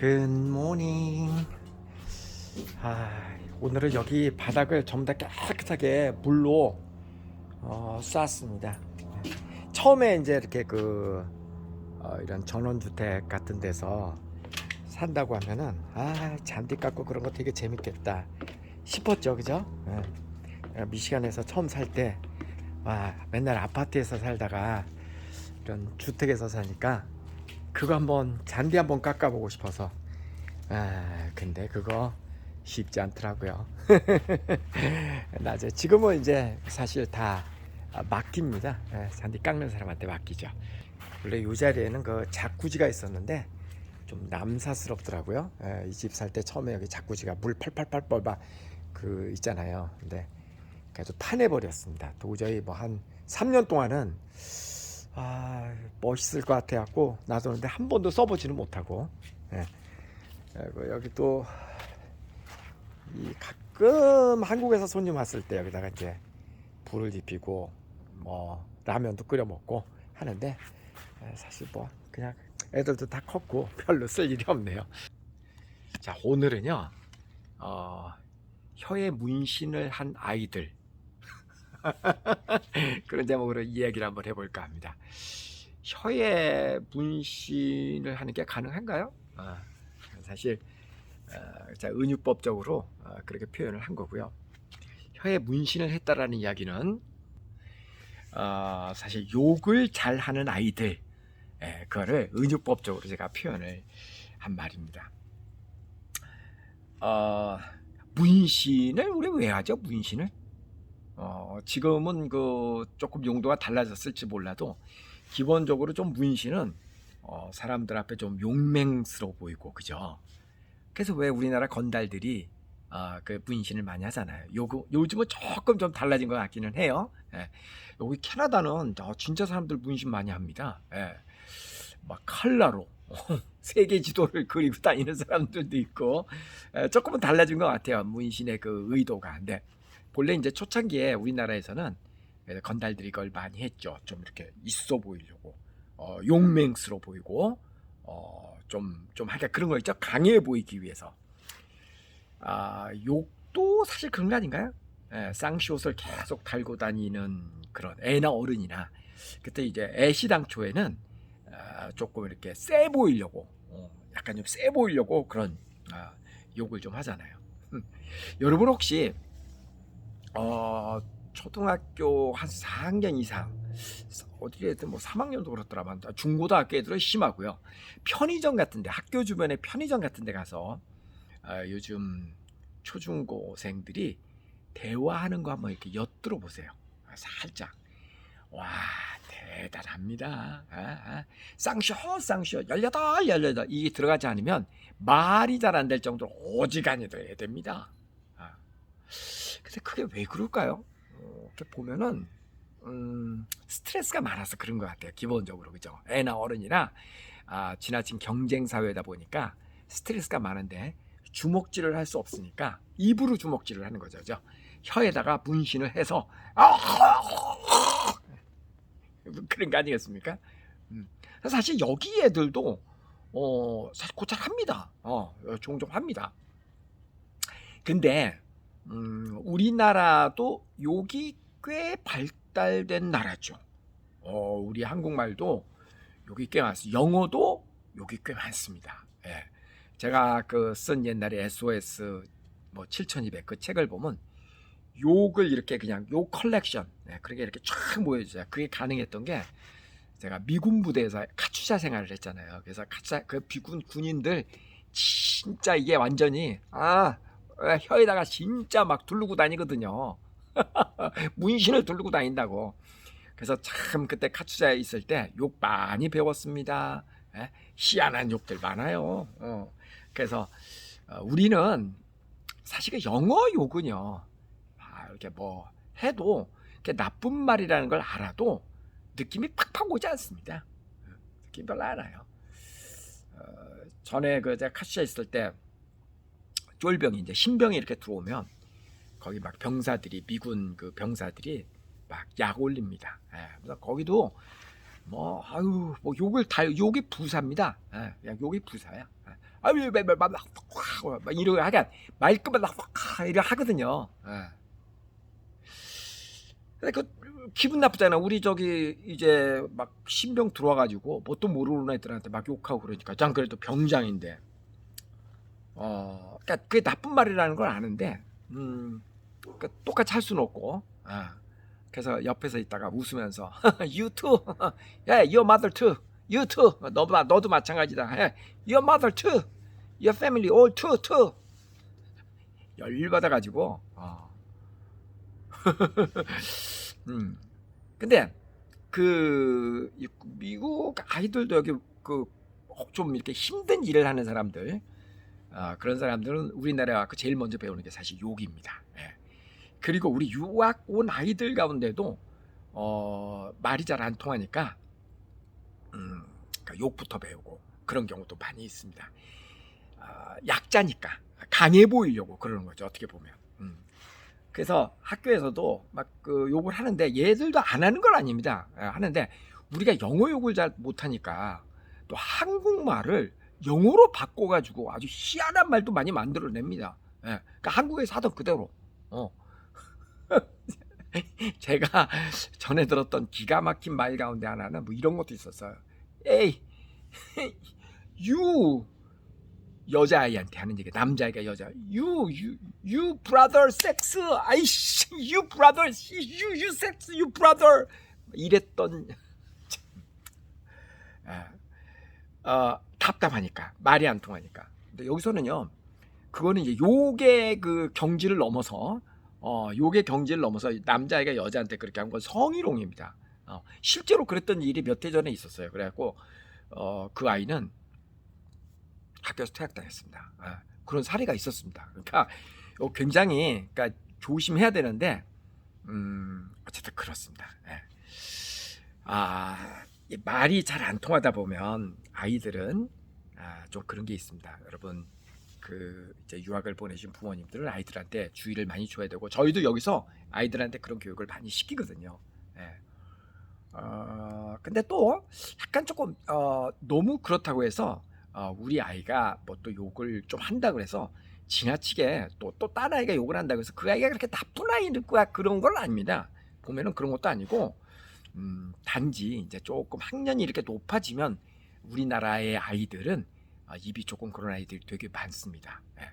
굿모닝. 아, 오늘은 여기 바닥을 전부 다 깨끗하게 물로 어, 쌌습니다. 처음에 이제 이렇게 그 어, 이런 전원주택 같은 데서 산다고 하면은 아 잔디 깎고 그런 거 되게 재밌겠다 싶었죠, 그죠? 예. 미시간에서 처음 살때와 맨날 아파트에서 살다가 이런 주택에서 사니까 그거 한번 잔디 한번 깎아보고 싶어서 아 근데 그거 쉽지 않더라고요. 낮에 지금은 이제 사실 다 맡깁니다. 예, 잔디 깎는 사람한테 맡기죠. 원래 이 자리에는 그 자꾸지가 있었는데 좀 남사스럽더라고요. 예, 이집 살 때 처음에 여기 자꾸지가 물 팔팔팔 뻘바 그 있잖아요. 근데 그래도 파내버렸습니다. 도저히 뭐 한 3년 동안은 아 멋있을 것 같아갖고 놔뒀는데 한 번도 써보지는 못하고 예. 여기 또이 가끔 한국에서 손님 왔을 때 여기다가 이제 불을 지피고 뭐 라면도 끓여 먹고 하는데 에, 사실 뭐 그냥 애들도 다 컸고 별로 쓸 일이 없네요. 자 오늘은요 어, 혀에 문신을 한 아이들 그런 제목으로 이야기를 한번 해볼까 합니다. 혀에 문신을 하는 게 가능한가요? 아, 사실 어, 자, 은유법적으로 어, 그렇게 표현을 한 거고요. 혀에 문신을 했다라는 이야기는 어, 사실 욕을 잘 하는 아이들 예, 그거를 은유법적으로 제가 표현을 한 말입니다. 어, 문신을 우리 왜 하죠? 문신을? 어, 지금은 그 조금 용도가 달라졌을지 몰라도 기본적으로 좀 문신은 어, 사람들 앞에 좀 용맹스러워 보이고 그죠? 그래서 왜 우리나라 건달들이 아, 그 문신을 많이 하잖아요. 요거, 요즘은 조금 좀 달라진 것 같기는 해요. 예. 여기 캐나다는 어, 진짜 사람들 문신 많이 합니다. 예. 막 칼라로 세계 지도를 그리고 다니는 사람들도 있고 예, 조금은 달라진 것 같아요. 문신의 그 의도가. 근데 본래 이제 초창기에 우리나라에서는 건달들이 이걸 많이 했죠. 좀 이렇게 있어 보이려고 어, 용맹스러워 보이고 어, 좀, 좀 하여간 그런 거 있죠. 강해 보이기 위해서. 아, 욕도 사실 그런 거 아닌가요? 예, 쌍시옷을 계속 달고 다니는 그런 애나 어른이나 그때 이제 애시당초에는 아, 조금 이렇게 세 보이려고 어, 약간 좀 세 보이려고 그런 아, 욕을 좀 하잖아요. 여러분 혹시 어, 초등학교 한 4학년 이상 어디에든 뭐 3학년도 그렇더라만 중고등학교 애들은 심하고요. 편의점 같은데 학교 주변에 편의점 같은데 가서 어, 요즘 초중고생들이 대화하는 거 한번 이렇게 엿들어 보세요. 아, 살짝 와 대단합니다. 아, 아. 쌍쇼 쌍쇼 열여덟 열여덟 이게 들어가지 않으면 말이 잘 안 될 정도로 오지간히 돼야 됩니다. 아. 근데 그게 왜 그럴까요? 어, 이렇게 보면은 음, 스트레스가 많아서 그런 것 같아요. 기본적으로 그죠? 애나 어른이나 아, 지나친 경쟁 사회다 보니까 스트레스가 많은데 주먹질을 할 수 없으니까 입으로 주먹질을 하는 거죠. 그죠? 혀에다가 문신을 해서 그런 거 아니겠습니까? 음. 사실 여기 애들도 어, 사실 곧잘 합니다. 어, 종종 합니다. 근데 음, 우리나라도 욕이 꽤 발달된 나라죠. 어, 우리 한국말도 욕이 꽤 많습니다. 영어도 욕이 꽤 많습니다. 예. 제가 그 쓴 옛날에 SOS 뭐 7200 그 책을 보면 욕을 이렇게 그냥 욕 컬렉션 예, 그렇게 이렇게 쫙 모여주세요. 그게 가능했던 게 제가 미군 부대에서 카투샤 생활을 했잖아요. 그래서 카투샤 그 비군 군인들 진짜 이게 완전히 아 혀에다가 진짜 막 두르고 다니거든요. 문신을 두르고 다닌다고. 그래서 참 그때 카투자에 있을 때 욕 많이 배웠습니다. 예? 희한한 욕들 많아요. 어. 그래서 어, 우리는 사실 그 영어 욕은요. 아, 이렇게 뭐 해도 이렇게 나쁜 말이라는 걸 알아도 느낌이 팍팍 오지 않습니다. 어, 느낌 별로 안 와요. 어, 전에 그 제가 카투자 있을 때 쫄병이 이제 신병이 이렇게 들어오면 거기 막 병사들이 미군 그 병사들이 막 약 올립니다. 예, 그래서 거기도 뭐 아유 뭐 욕을 다 욕이 부사입니다. 예, 그냥 욕이 부사야. 예, 아유 막막 이러고 하간 말끝만 막 이러 하거든요. 예. 그 기분 나쁘잖아. 우리 저기 이제 막 신병 들어와가지고 뭣도 모르는 애들한테 막 욕하고 그러니까. 난 그래도 병장인데. 어, 그러니까 그게 나쁜 말이라는 걸 아는데, 음, 그러니까 똑같이 할 수는 없고. 아, 그래서 옆에서 있다가 웃으면서 you too, yeah, your mother too, you too, 너도 너도 마찬가지다. Yeah, your mother too, your family all too too. 열받아가지고. 어. 음. 근데 그 이- 미국 아이들도 여기 그 좀 이렇게 힘든 일을 하는 사람들 아, 그런 사람들은 우리나라가 그 제일 먼저 배우는 게 사실 욕입니다. 예. 그리고 우리 유학 온 아이들 가운데도 어, 말이 잘 안 통하니까 음, 그러니까 욕부터 배우고 그런 경우도 많이 있습니다. 아, 약자니까 강해 보이려고 그러는 거죠. 어떻게 보면. 음. 그래서 학교에서도 막 그 욕을 하는데 얘들도 안 하는 건 아닙니다. 예, 하는데 우리가 영어 욕을 잘 못하니까 또 한국말을 영어로 바꿔가지고 아주 희한한 말도 많이 만들어냅니다. 예, 그러니까 한국에서 하던 그대로. 어. 제가 전에 들었던 기가 막힌 말 가운데 하나는 뭐 이런 것도 있었어요. 에이, you 여자아이한테 하는 얘기, 남자애가 여자, you, you, you brother sex, 아이씨, you brother, you, you sex, you brother 이랬던 어, 답답하니까 말이 안 통하니까. 근데 여기서는요, 그거는 이제 욕의 그 경지를 넘어서 어, 욕의 경지를 넘어서 남자애가 여자한테 그렇게 한 건 성희롱입니다. 어, 실제로 그랬던 일이 몇 해 전에 있었어요. 그래갖고 어, 그 아이는 학교에서 퇴학당했습니다. 아, 그런 사례가 있었습니다. 그러니까 어, 굉장히 그러니까 조심해야 되는데 음, 어쨌든 그렇습니다. 예. 아, 이 말이 잘 안 통하다 보면 아이들은 아, 좀 그런 게 있습니다. 여러분 그 이제 유학을 보내신 부모님들은 아이들한테 주의를 많이 줘야 되고 저희도 여기서 아이들한테 그런 교육을 많이 시키거든요. 예. 어, 근데 또 약간 조금 어, 너무 그렇다고 해서 어, 우리 아이가 뭐 또 욕을 좀 한다 그래서 지나치게 또또딴 아이가 욕을 한다고 해서 그 아이가 그렇게 나쁜 아이니까 그런 건 아닙니다. 보면은 그런 것도 아니고 음, 단지 이제 조금 학년이 이렇게 높아지면 우리나라의 아이들은 아, 입이 조금 그런 아이들이 되게 많습니다. 예.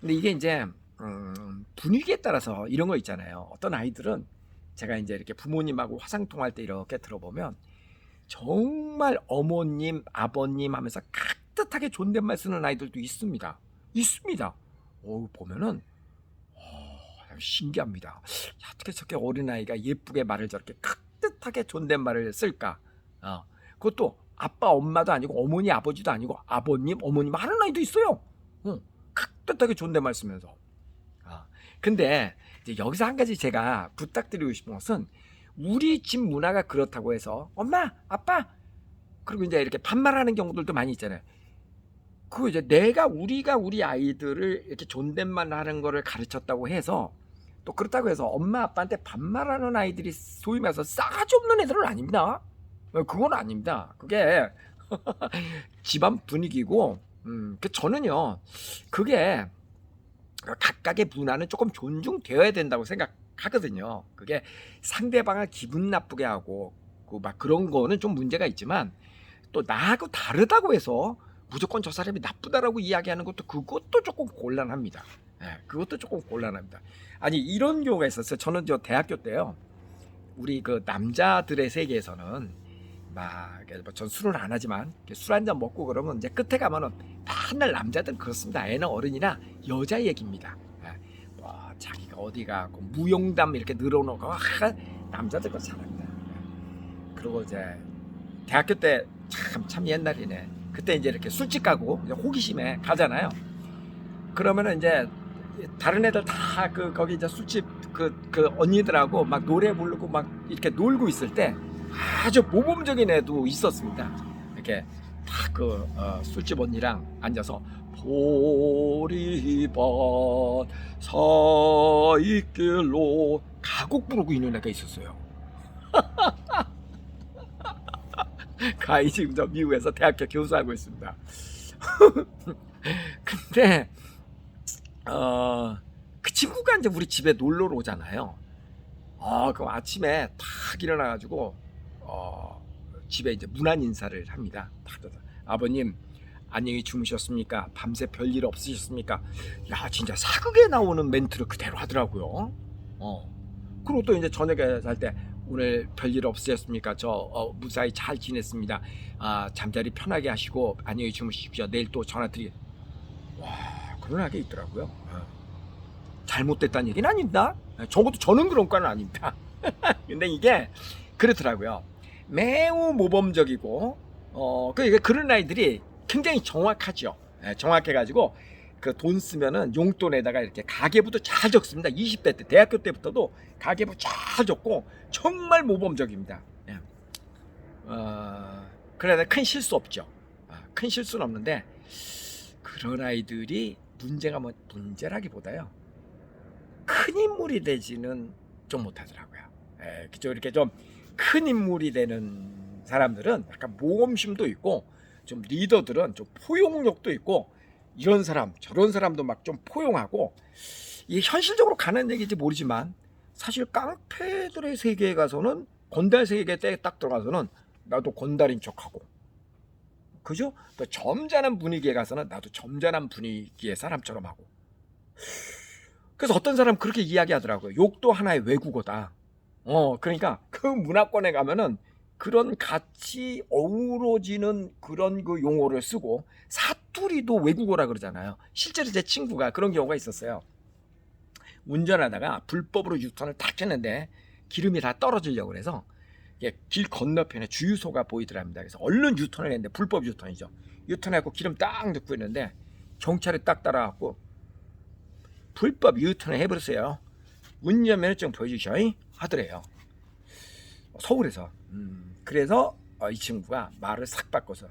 근데 이게 이제 음, 분위기에 따라서 이런 거 있잖아요. 어떤 아이들은 제가 이제 이렇게 부모님하고 화상 통할 때 이렇게 들어보면 정말 어머님, 아버님 하면서 깍듯하게 존댓말 쓰는 아이들도 있습니다. 있습니다. 어 보면은 어, 신기합니다. 야, 어떻게 저렇게 어린 아이가 예쁘게 말을 저렇게 깍듯하게 존댓말을 쓸까? 어, 그것도 아빠, 엄마도 아니고 어머니, 아버지도 아니고 아버님, 어머님 하는 아이도 있어요. 어, 깍듯하게 존댓말 쓰면서. 아, 근데 여기서 한 가지 제가 부탁드리고 싶은 것은 우리 집 문화가 그렇다고 해서 엄마, 아빠 그리고 이제 이렇게 반말하는 경우들도 많이 있잖아요. 그 이제 내가 우리가 우리 아이들을 이렇게 존댓말 하는 거를 가르쳤다고 해서 또 그렇다고 해서 엄마 아빠한테 반말하는 아이들이 소위 말해서 싸가지 없는 애들은 아닙니다. 어, 그건 아닙니다. 그게 집안 분위기고, 음, 그 저는요, 그게 각각의 문화는 조금 존중되어야 된다고 생각하거든요. 그게 상대방을 기분 나쁘게 하고, 그 막 그런 거는 좀 문제가 있지만, 또 나하고 다르다고 해서 무조건 저 사람이 나쁘다라고 이야기하는 것도 그것도 조금 곤란합니다. 예, 그것도 조금 곤란합니다. 아니 이런 경우가 있었어요. 저는 저 대학교 때요. 우리 그 남자들의 세계에서는 막 전 술을 안 하지만 술 한 잔 먹고 그러면 이제 끝에 가면은 맨날 남자들은 그렇습니다. 애는 어른이나 여자 얘기입니다. 예, 뭐 자기가 어디 가고 무용담 이렇게 늘어놓고 아, 남자들 거 잘합니다. 예. 그리고 이제 대학교 때 참 참 옛날이네. 그때 이제 이렇게 술집 가고 호기심에 가잖아요. 그러면은 이제 다른 애들 다 그 거기 이제 술집 그 그 언니들하고 막 노래 부르고 막 이렇게 놀고 있을 때 아주 모범적인 애도 있었습니다. 이렇게 딱그 술집 언니랑 앉아서 보리밭 사이길로 가곡 부르고 있는 애가 있었어요. 그 아이 지금 저 미국에서 대학교 교수하고 있습니다. 근데 어, 그 친구가 이제 우리 집에 놀러 오잖아요. 어, 그럼 아침에 탁 일어나가지고 어, 집에 이제 문안 인사를 합니다. 아버님 안녕히 주무셨습니까? 밤새 별일 없으셨습니까? 야 진짜 사극에 나오는 멘트를 그대로 하더라고요. 어. 그리고 또 이제 저녁에 잘 때 오늘 별일 없으셨습니까? 저 어, 무사히 잘 지냈습니다. 아, 잠자리 편하게 하시고 안녕히 주무십시오. 내일 또 전화 드리. 와 그런 게 있더라고요. 어. 잘못됐다는 얘기는 아닙니다. 적어도 저는 그런 과는 아닙니다. 근데 이게 그렇더라고요. 매우 모범적이고 어그 그런 아이들이 굉장히 정확하죠. 예, 정확해가지고 그 돈 쓰면은 용돈에다가 이렇게 가계부도 잘 적습니다. 20대 때 대학교 때부터도 가계부 잘 적고 정말 모범적입니다. 예. 어, 그래야 큰 실수 없죠. 아, 큰 실수는 없는데 그런 아이들이 문제가 뭐 문제라기보다요. 큰 인물이 되지는 좀 못하더라고요. 예, 그죠? 이렇게 좀 큰 인물이 되는 사람들은 약간 모험심도 있고 좀 리더들은 좀 포용력도 있고 이런 사람 저런 사람도 막 좀 포용하고 이게 현실적으로 가는 얘기인지 모르지만 사실 깡패들의 세계에 가서는 건달 세계에 딱 들어가서는 나도 건달인 척하고 그죠? 또 점잖은 분위기에 가서는 나도 점잖은 분위기의 사람처럼 하고 그래서 어떤 사람 그렇게 이야기하더라고요. 욕도 하나의 외국어다. 어, 그러니까 그 문화권에 가면은 그런 같이 어우러지는 그런 그 용어를 쓰고 사투리도 외국어라 그러잖아요. 실제로 제 친구가 그런 경우가 있었어요. 운전하다가 불법으로 유턴을 탁 했는데 기름이 다 떨어지려고 그래서 길 건너편에 주유소가 보이더랍니다. 그래서 얼른 유턴을 했는데 불법 유턴이죠. 유턴하고 기름 딱 넣고 있는데 경찰이 딱 따라왔고 불법 유턴을 해버렸어요. 운전면허증 보여주셔 하더래요. 서울에서. 음, 그래서 어, 이 친구가 말을 싹 바꿔서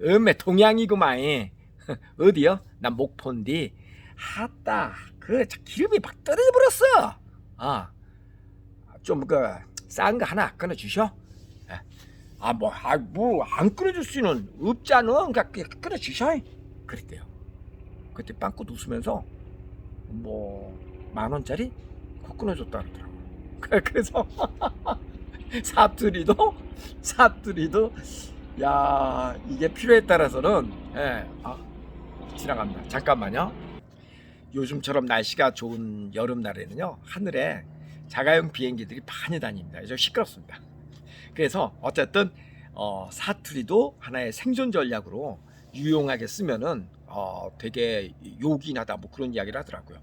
음에 동양이구만. 어디요? 난 목포인데. 하따 그 기름이 막 떨어져 버렸어. 아, 좀그 싼 거 하나 끊어 주셔. 아, 뭐, 아, 뭐, 안 끊어줄 수는 없잖아. 그러니까 그냥 끊어 주셔. 그랬대요. 그때 빵꾸 웃으면서 뭐, 만 원짜리? 그거 끊어줬다 그러더라고. 그래서 사투리도 사투리도 야 이게 필요에 따라서는 예, 아, 지나갑니다. 잠깐만요. 요즘처럼 날씨가 좋은 여름날에는요 하늘에 자가용 비행기들이 많이 다닙니다. 좀 시끄럽습니다. 그래서 어쨌든 어, 사투리도 하나의 생존 전략으로 유용하게 쓰면은 어, 되게 욕이 나다 뭐 그런 이야기를 하더라고요.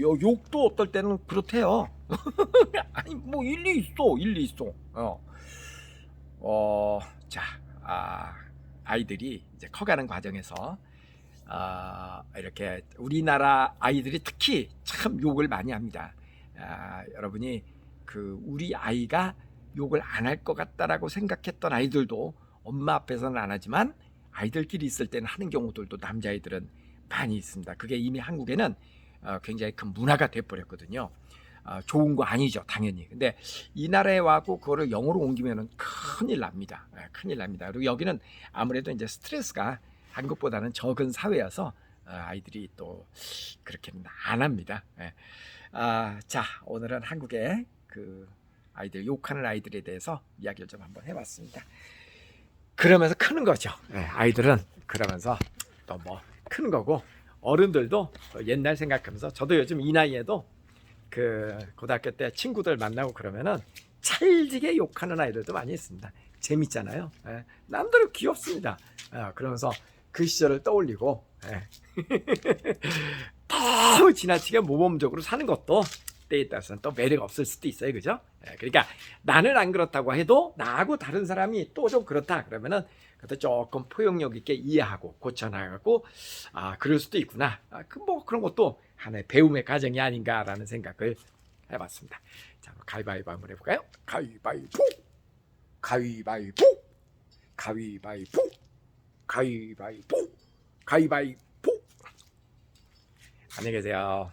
요, 욕도 어떨 때는 그렇대요. 아니 뭐 일리 있어, 일리 있어. 어, 어, 자, 아, 아이들이 이제 커가는 과정에서 아, 이렇게 우리나라 아이들이 특히 참 욕을 많이 합니다. 아, 여러분이 그 우리 아이가 욕을 안 할 것 같다라고 생각했던 아이들도 엄마 앞에서는 안 하지만 아이들끼리 있을 때는 하는 경우들도 남자아이들은 많이 있습니다. 그게 이미 한국에는 어, 굉장히 큰 문화가 돼버렸거든요. 어, 좋은 거 아니죠, 당연히. 근데 이 나라에 와고 그거를 영어로 옮기면은 큰일 납니다. 예, 큰일 납니다. 그리고 여기는 아무래도 이제 스트레스가 한국보다는 적은 사회여서 어, 아이들이 또 그렇게는 안 합니다. 예. 아, 자, 오늘은 한국의 그 아이들 욕하는 아이들에 대해서 이야기를 좀 한번 해봤습니다. 그러면서 크는 거죠. 예, 아이들은 그러면서 또 뭐 크는 거고 어른들도 옛날 생각하면서 저도 요즘 이 나이에도 그 고등학교 때 친구들 만나고 그러면은 찰지게 욕하는 아이들도 많이 있습니다. 재밌잖아요. 예, 남들은 귀엽습니다. 아, 그러면서 그 시절을 떠올리고 예. 너무 지나치게 모범적으로 사는 것도 때에 따라서는 또 매력 없을 수도 있어요, 그죠? 예, 그러니까 나는 안 그렇다고 해도 나하고 다른 사람이 또 좀 그렇다 그러면은 그것도 조금 포용력 있게 이해하고 고쳐나가고 아 그럴 수도 있구나. 아, 그뭐 그런 것도 하나의 배움의 과정이 아닌가라는 생각을 해봤습니다. 자, 가위바위보 한번 해볼까요? 가위바위보, 가위바위보, 가위바위보, 가위바위보, 가위바위보. 안녕히 계세요.